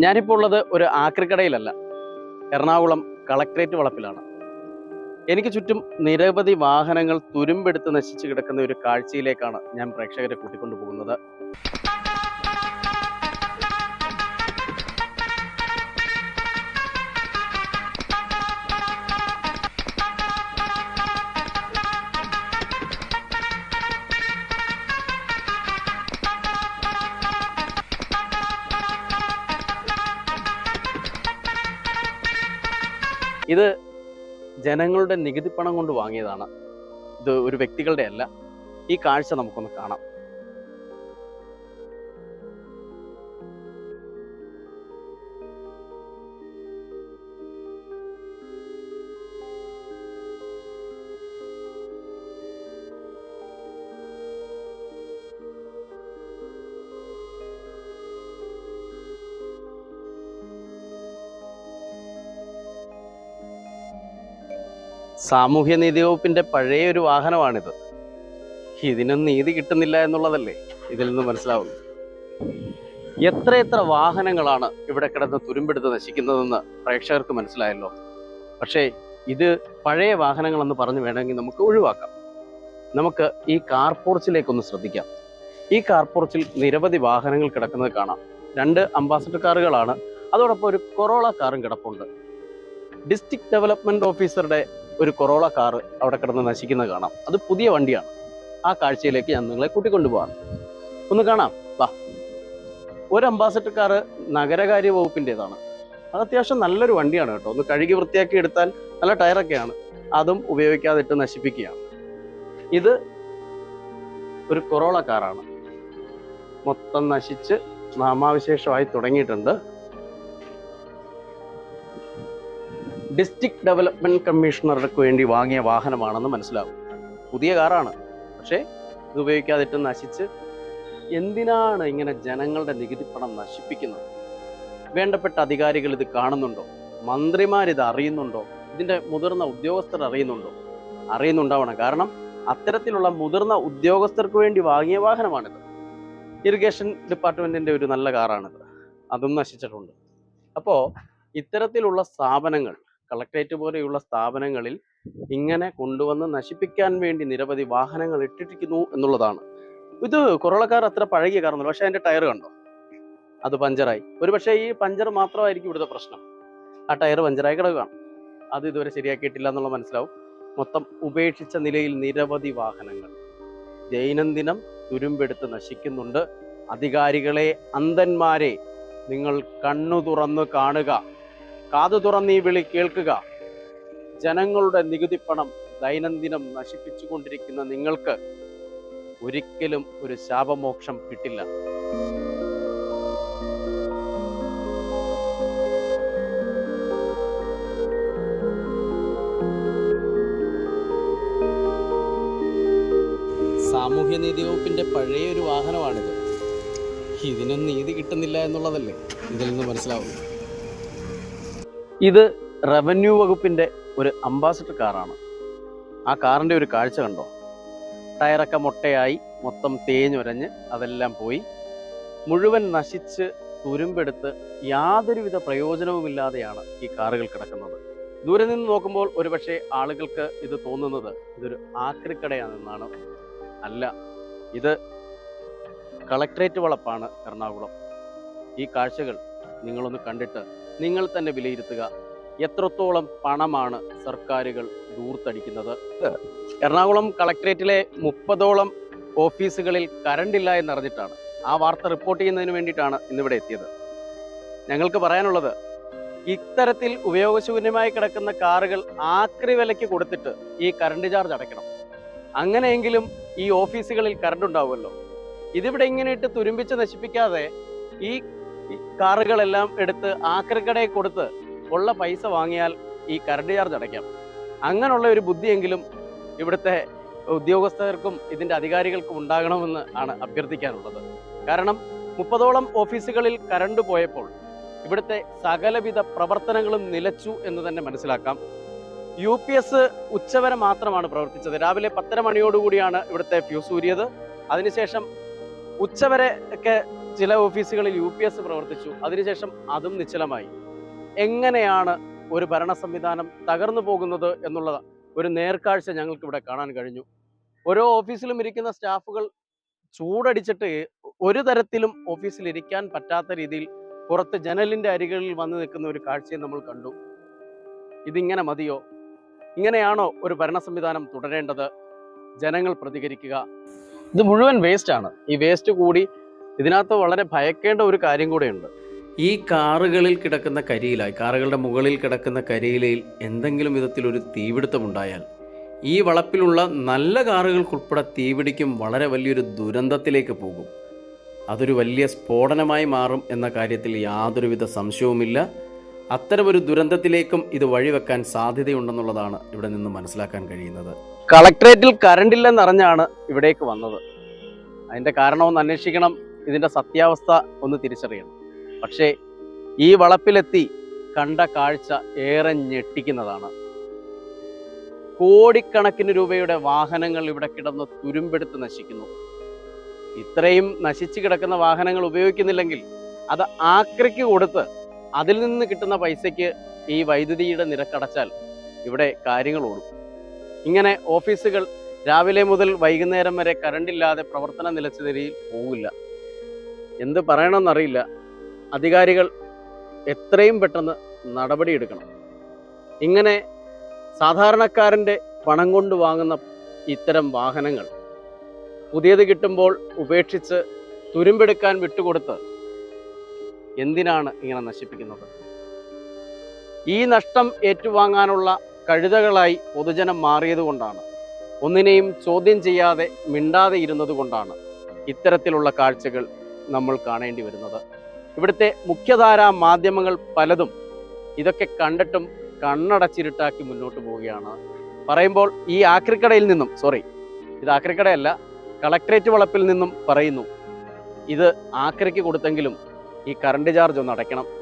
ഞാനിപ്പോൾ ഉള്ളത് ഒരു ആക്രിക്കടയിലല്ല. എറണാകുളം കളക്ട്രേറ്റ് വളപ്പിലാണ്. എനിക്ക് ചുറ്റും നിരവധി വാഹനങ്ങൾ തുരുമ്പെടുത്ത് നശിച്ചു കിടക്കുന്ന ഒരു കാഴ്ചയിലേക്കാണ് ഞാൻ പ്രേക്ഷകരെ കൂട്ടിക്കൊണ്ടു പോകുന്നത് ഇത് ജനങ്ങളുടെ നികുതി പണം കൊണ്ട് വാങ്ങിയതാണ്. ഇത് ഒരു വ്യക്തികളുടെ അല്ല ഈ കാഴ്ച നമുക്കൊന്ന് കാണാം. സാമൂഹ്യ നീതി വകുപ്പിന്റെ പഴയ ഒരു വാഹനമാണിത്. ഇതിനും നീതി കിട്ടുന്നില്ല എന്നുള്ളതല്ലേ ഇതിൽ നിന്ന് മനസ്സിലാവുന്നു എത്ര എത്ര വാഹനങ്ങളാണ് ഇവിടെ കിടന്ന് തുരുമ്പെടുത്ത് നശിക്കുന്നതെന്ന് പ്രേക്ഷകർക്ക് മനസ്സിലായല്ലോ. പക്ഷേ ഇത് പഴയ വാഹനങ്ങളെന്ന് പറഞ്ഞു വേണമെങ്കിൽ നമുക്ക് ഒഴിവാക്കാം. നമുക്ക് ഈ കാർ പോർച്ചിലേക്കൊന്ന് ശ്രദ്ധിക്കാം. ഈ കാർ പോർച്ചിൽ നിരവധി വാഹനങ്ങൾ കിടക്കുന്നത് കാണാം. രണ്ട് അംബാസഡർ കാറുകളാണ്. അതോടൊപ്പം ഒരു കൊറോള കാറും കിടപ്പുണ്ട്. ഡിസ്ട്രിക്ട് ഡെവലപ്മെന്റ് ഓഫീസറുടെ ഒരു കൊറോള കാറ് അവിടെ കിടന്ന് നശിക്കുന്നത് കാണാം. അത് പുതിയ വണ്ടിയാണ്. ആ കാഴ്ചയിലേക്ക് ഞാൻ നിങ്ങളെ കൂട്ടിക്കൊണ്ടുപോകാം ഒന്ന് കാണാം. വാ. ഒരു അംബാസഡർ കാറ് നഗരകാര്യ വകുപ്പിന്റെതാണ് അത് അത്യാവശ്യം നല്ലൊരു വണ്ടിയാണ് കേട്ടോ. ഒന്ന് കഴുകി വൃത്തിയാക്കി എടുത്താൽ നല്ല ടയറൊക്കെയാണ് അതും ഉപയോഗിക്കാതിട്ട് നശിപ്പിക്കുകയാണ്. ഇത് ഒരു കൊറോള കാറാണ് മൊത്തം നശിച്ച് നാമാവിശേഷമായി തുടങ്ങിയിട്ടുണ്ട്. ഡിസ്ട്രിക്ട് ഡെവലപ്മെന്റ് കമ്മീഷണർക്ക് വേണ്ടി വാങ്ങിയ വാഹനമാണെന്ന് മനസ്സിലാവും. പുതിയ കാറാണ്. പക്ഷേ ഇത് ഉപയോഗിക്കാതിട്ട് നശിച്ച് എന്തിനാണ് ഇങ്ങനെ ജനങ്ങളുടെ നികുതി പണം നശിപ്പിക്കുന്നത്? വേണ്ടപ്പെട്ട അധികാരികൾ ഇത് കാണുന്നുണ്ടോ? മന്ത്രിമാർ ഇത് അറിയുന്നുണ്ടോ? ഇതിന്റെ മുതിർന്ന ഉദ്യോഗസ്ഥർ അറിയുന്നുണ്ടോ? അറിയുന്നുണ്ടാവണം. കാരണം അത്തരത്തിലുള്ള മുതിർന്ന ഉദ്യോഗസ്ഥർക്ക് വേണ്ടി വാങ്ങിയ വാഹനമാണിത്. ഇറിഗേഷൻ ഡിപ്പാർട്ട്മെന്റിന്റെ ഒരു നല്ല കാറാണിത്. അതും നശിച്ചിട്ടുണ്ട്. അപ്പോൾ ഇത്തരത്തിലുള്ള സ്ഥാപനങ്ങൾ കളക്ട്രേറ്റ് പോലെയുള്ള സ്ഥാപനങ്ങളിൽ ഇങ്ങനെ കൊണ്ടുവന്ന് നശിപ്പിക്കാൻ വേണ്ടി നിരവധി വാഹനങ്ങൾ ഇട്ടിരിക്കുന്നു എന്നുള്ളതാണ്. ഇത് കൊറോളക്കാർ അത്ര പഴകിയ കാരണമല്ല പക്ഷെ അതിന്റെ ടയർ കണ്ടോ? അത് പഞ്ചറായി. ഒരു പക്ഷേ ഈ പഞ്ചർ മാത്രമായിരിക്കും ഇവിടുത്തെ പ്രശ്നം. ആ ടയർ പഞ്ചറായി കിടക്കുകയാണ്. അത് ഇതുവരെ ശരിയാക്കിയിട്ടില്ല എന്നുള്ള മനസ്സിലാവും. മൊത്തം ഉപേക്ഷിച്ച നിലയിൽ നിരവധി വാഹനങ്ങൾ ദൈനംദിനം തുരുമ്പെടുത്ത് നശിക്കുന്നുണ്ട്. അധികാരികളെ അന്ധന്മാരെ നിങ്ങൾ കണ്ണു തുറന്ന് കാണുക. കാതു തുറന്നീ വിളി കേൾക്കുക. ജനങ്ങളുടെ നികുതിപ്പണം ദൈനംദിനം നശിപ്പിച്ചുകൊണ്ടിരിക്കുന്ന നിങ്ങൾക്ക് ഒരിക്കലും ഒരു ശാപമോക്ഷം കിട്ടില്ല. സാമൂഹ്യനീതി വകുപ്പിന്റെ പഴയ ഒരു വാഹനമാണിത്. ഇതിനും നീതി കിട്ടുന്നില്ല എന്നുള്ളതല്ലേ? ഇതിൽ നിന്ന് മനസ്സിലാവും ഇത് റവന്യൂ വകുപ്പിന്റെ ഒരു അംബാസിഡർ കാറാണ് ആ കാറിന്റെ ഒരു കാഴ്ച കണ്ടോ? ടയറൊക്കെ മുട്ടയായി മൊത്തം തേഞ്ഞുരഞ്ഞ് അതെല്ലാം പോയി. മുഴുവൻ നശിച്ച് തുരുമ്പെടുത്ത് യാതൊരുവിധ പ്രയോജനവുമില്ലാതെയാണ് ഈ കാറുകൾ കിടക്കുന്നത്. ദൂരെ നിന്ന് നോക്കുമ്പോൾ ഒരുപക്ഷെ ആളുകൾക്ക് ഇത് തോന്നുന്നത് ഇതൊരു ആക്രിക്കടയാണെന്നാണ്. അല്ല ഇത് കളക്ട്രേറ്റ് വളപ്പാണ് എറണാകുളം. ഈ കാഴ്ചകൾ നിങ്ങളൊന്ന് കണ്ടിട്ട് നിങ്ങൾ തന്നെ വിലയിരുത്തുക. എത്രത്തോളം പണമാണ് സർക്കാരുകൾ ദൂർത്തടിക്കുന്നത് എറണാകുളം കളക്ട്രേറ്റിലെ മുപ്പതോളം ഓഫീസുകളിൽ കരണ്ടില്ല എന്നറിഞ്ഞിട്ടാണ്. ആ വാർത്ത റിപ്പോർട്ട് ചെയ്യുന്നതിന് വേണ്ടിയിട്ടാണ് ഇന്നിവിടെ എത്തിയത്. ഞങ്ങൾക്ക് പറയാനുള്ളത് ഇത്തരത്തിൽ ഉപയോഗശൂന്യമായി കിടക്കുന്ന കാറുകൾ ആക്രി വിലയ്ക്ക് കൊടുത്തിട്ട് ഈ കറണ്ട് ചാർജ് അടയ്ക്കണം. അങ്ങനെയെങ്കിലും ഈ ഓഫീസുകളിൽ കറണ്ട് ഉണ്ടാവുമല്ലോ. ഇതിവിടെ ഇങ്ങനെ ഇട്ട് തുരുമ്പിച്ച് നശിപ്പിക്കാതെ ഈ ഈ കാറുകളെല്ലാം എടുത്ത് ആക്രിക്കടയിൽ കൊടുത്ത് ഉള്ള പൈസ വാങ്ങിയാൽ ഈ കറണ്ട് ചാർജ് അടയ്ക്കാം. അങ്ങനെയുള്ള ഒരു ബുദ്ധിയെങ്കിലും ഇവിടുത്തെ ഉദ്യോഗസ്ഥർക്കും ഇതിന്റെ അധികാരികൾക്കും ഉണ്ടാകണമെന്ന് ആണ് അഭ്യർത്ഥിക്കാനുള്ളത്. കാരണം മുപ്പതോളം ഓഫീസുകളിൽ കറണ്ട് പോയപ്പോൾ ഇവിടുത്തെ സകലവിധ പ്രവർത്തനങ്ങളും നിലച്ചു എന്ന് തന്നെ മനസ്സിലാക്കാം. യു പി എസ് ഉച്ചവരെ മാത്രമാണ് പ്രവർത്തിച്ചത്. രാവിലെ പത്തര മണിയോടുകൂടിയാണ് ഇവിടുത്തെ ഫ്യൂസ് ഊരിയത്. അതിനുശേഷം ഉച്ചവരെ ഒക്കെ ചില ഓഫീസുകളിൽ യു പി എസ് പ്രവർത്തിച്ചു. അതിനുശേഷം അതും നിശ്ചലമായി. എങ്ങനെയാണ് ഒരു ഭരണ സംവിധാനം തകർന്നു പോകുന്നത് എന്നുള്ള ഒരു നേർക്കാഴ്ച ഞങ്ങൾക്ക് ഇവിടെ കാണാൻ കഴിഞ്ഞു. ഓരോ ഓഫീസിലും ഇരിക്കുന്ന സ്റ്റാഫുകൾ ചൂടടിച്ചിട്ട് ഒരു തരത്തിലും ഓഫീസിൽ ഇരിക്കാൻ പറ്റാത്ത രീതിയിൽ പുറത്ത് ജനലിന്റെ അരികളിൽ വന്നു നിൽക്കുന്ന ഒരു കാഴ്ചയും നമ്മൾ കണ്ടു. ഇതിങ്ങനെ മതിയോ? ഇങ്ങനെയാണോ ഒരു ഭരണ സംവിധാനം തുടരേണ്ടത്? ജനങ്ങൾ പ്രതികരിക്കുക. ഇത് മുഴുവൻ വേസ്റ്റ് ആണ്. ഈ വേസ്റ്റ് കൂടി ഇതിനകത്ത് വളരെ ഭയക്കേണ്ട ഒരു കാര്യം കൂടെയുണ്ട്. ഈ കാറുകളിൽ കിടക്കുന്ന കരിയിലായി കാറുകളുടെ മുകളിൽ കിടക്കുന്ന കരിയിലയിൽ എന്തെങ്കിലും വിധത്തിൽ ഒരു തീപിടുത്തമുണ്ടായാൽ ഈ വളപ്പിലുള്ള നല്ല കാറുകൾക്കുൾപ്പെടെ തീപിടിക്കും വളരെ വലിയൊരു ദുരന്തത്തിലേക്ക് പോകും. അതൊരു വലിയ സ്ഫോടനമായി മാറും എന്ന കാര്യത്തിൽ യാതൊരുവിധ സംശയവുമില്ല. അത്തരമൊരു ദുരന്തത്തിലേക്കും ഇത് വഴിവെക്കാൻ സാധ്യതയുണ്ടെന്നുള്ളതാണ് ഇവിടെ നിന്ന് മനസ്സിലാക്കാൻ കഴിയുന്നത്. കളക്ട്രേറ്റിൽ കറണ്ടില്ലെന്നറിഞ്ഞാണ് ഇവിടേക്ക് വന്നത്. അതിന്റെ കാരണമൊന്ന് അന്വേഷിക്കണം. ഇതിന്റെ സത്യാവസ്ഥ ഒന്ന് തിരിച്ചറിയണം. പക്ഷേ ഈ വളപ്പിലെത്തി കണ്ട കാഴ്ച ഏറെ ഞെട്ടിക്കുന്നതാണ്. കോടിക്കണക്കിന് രൂപയുടെ വാഹനങ്ങൾ ഇവിടെ കിടന്ന് തുരുമ്പെടുത്ത് നശിക്കുന്നു. ഇത്രയും നശിച്ചു കിടക്കുന്ന വാഹനങ്ങൾ ഉപയോഗിക്കുന്നില്ലെങ്കിൽ അത് ആക്രിക്ക് കൊടുത്ത് അതിൽ നിന്ന് കിട്ടുന്ന പൈസയ്ക്ക് ഈ വൈദ്യുതിയുടെ നിരക്കടച്ചാൽ ഇവിടെ കാര്യങ്ങൾ ഓടും. ഇങ്ങനെ ഓഫീസുകൾ രാവിലെ മുതൽ വൈകുന്നേരം വരെ കറണ്ടില്ലാതെ പ്രവർത്തനം നിലച്ച നിലയിൽ പോകില്ല എന്ത് പറയണമെന്നറിയില്ല. അധികാരികൾ എത്രയും പെട്ടെന്ന് നടപടിയെടുക്കണം ഇങ്ങനെ സാധാരണക്കാരന്റെ പണം കൊണ്ട് വാങ്ങുന്ന ഇത്തരം വാഹനങ്ങൾ പുതിയത് കിട്ടുമ്പോൾ ഉപേക്ഷിച്ച് തുരുമ്പെടുക്കാൻ വിട്ടുകൊടുത്ത് എന്തിനാണ് ഇങ്ങനെ നശിപ്പിക്കുന്നത്? ഈ നഷ്ടം ഏറ്റുവാങ്ങാനുള്ള കഴുതകളായി പൊതുജനം മാറിയത് കൊണ്ടാണ്. ഒന്നിനെയും ചോദ്യം ചെയ്യാതെ മിണ്ടാതെ ഇരുന്നത് കൊണ്ടാണ് ഇത്തരത്തിലുള്ള കാഴ്ചകൾ നമ്മൾ കാണേണ്ടി വരുന്നത്. ഇവിടുത്തെ മുഖ്യധാരാ മാധ്യമങ്ങൾ പലതും ഇതൊക്കെ കണ്ടിട്ടും കണ്ണടച്ചിരുട്ടാക്കി മുന്നോട്ട് പോവുകയാണ്. പറയുമ്പോൾ ഈ ആക്രിക്കടയിൽ നിന്നും സോറി ഇത് ആക്രിക്കടയല്ല കളക്ട്രേറ്റ് വളപ്പിൽ നിന്നും പറയുന്നു ഇത് ആക്രിക്ക് കൊടുത്തെങ്കിലും ഈ കറണ്ട് ചാർജ് ഒന്ന് അടയ്ക്കണം.